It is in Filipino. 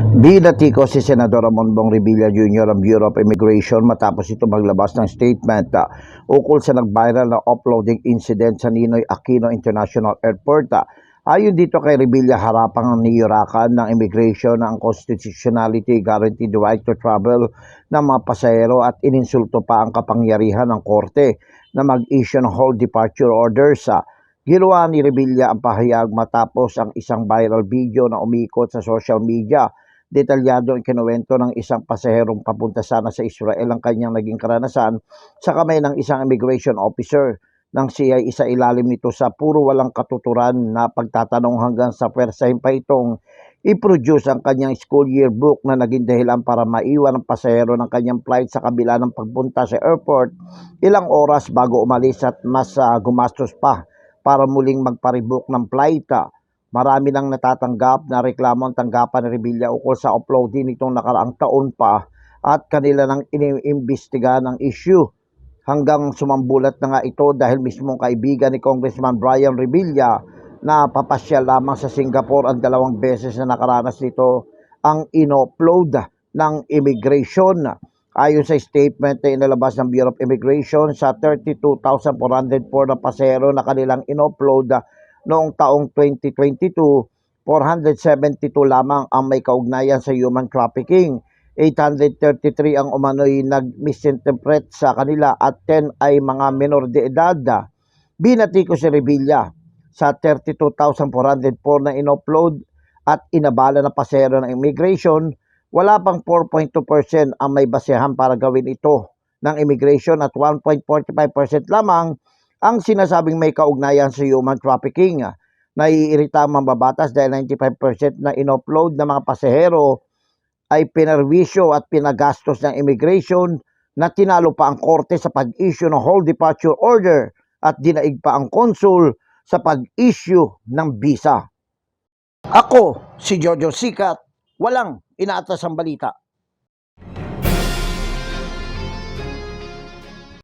Binatiko si Senador Ramon Bong Revilla Jr. ang Bureau of Immigration matapos ito maglabas ng statement ukol sa nag-viral na uploading incident sa Ninoy Aquino International Airport. Uh, ayon dito kay Revilla, harapang niyurakan ng immigration ang constitutionality guaranteed right to travel ng mga pasahero at ininsulto pa ang kapangyarihan ng korte na mag-issue ng whole departure orders. Uh, Ginawa ni Revilla ang pahayag matapos ang isang viral video na umikot sa social media detalyado ang kinuwento ng isang pasaherong papunta sana sa Israel ang kanyang naging karanasan sa kamay ng isang immigration officer siya ay isa ilalim nito sa puro walang katuturan na pagtatanong hanggang sa pwersahin pa itong i-produce ang kanyang school yearbook na naging dahilan para maiwan ang pasahero ng kanyang flight sa kabila ng pagpunta sa airport ilang oras bago umalis at mas ah, gumastos pa para muling magparebook ng flight. ah. Marami nang natatanggap na reklamo ang tanggapan ni Revilla ukol sa uploading nitong nakaraang taon pa at kanila nang iniimbestiga ng issue. Hanggang sumambulat na nga ito dahil mismong kaibigan ni Congressman Brian Revilla na papasyal lamang sa Singapore ang dalawang beses na nakaranas nito ang inupload ng immigration. Ayon sa statement na inalabas ng Bureau of Immigration sa 32,404 na pasero na kanilang inupload noong taong 2022, 472 lamang ang may kaugnayan sa human trafficking. 833 ang umano'y nag-misinterpret sa kanila at 10 ay mga menor de edad. Binati ko si Revilla sa 32,404 na inupload at inabala na pasero ng immigration, wala pang 4.2% ang may basehan para gawin ito ng immigration at 1.45% lamang ang sinasabing may kaugnayan sa human trafficking. Naiirita ang mambabatas dahil 95% na inupload ng mga pasahero ay pinerwisyo at pinagastos ng immigration na tinalo pa ang korte sa pag-issue ng whole departure order at dinaig pa ang konsul sa pag-issue ng visa. Ako, si Jojo Sikat, walang inaatas ang balita.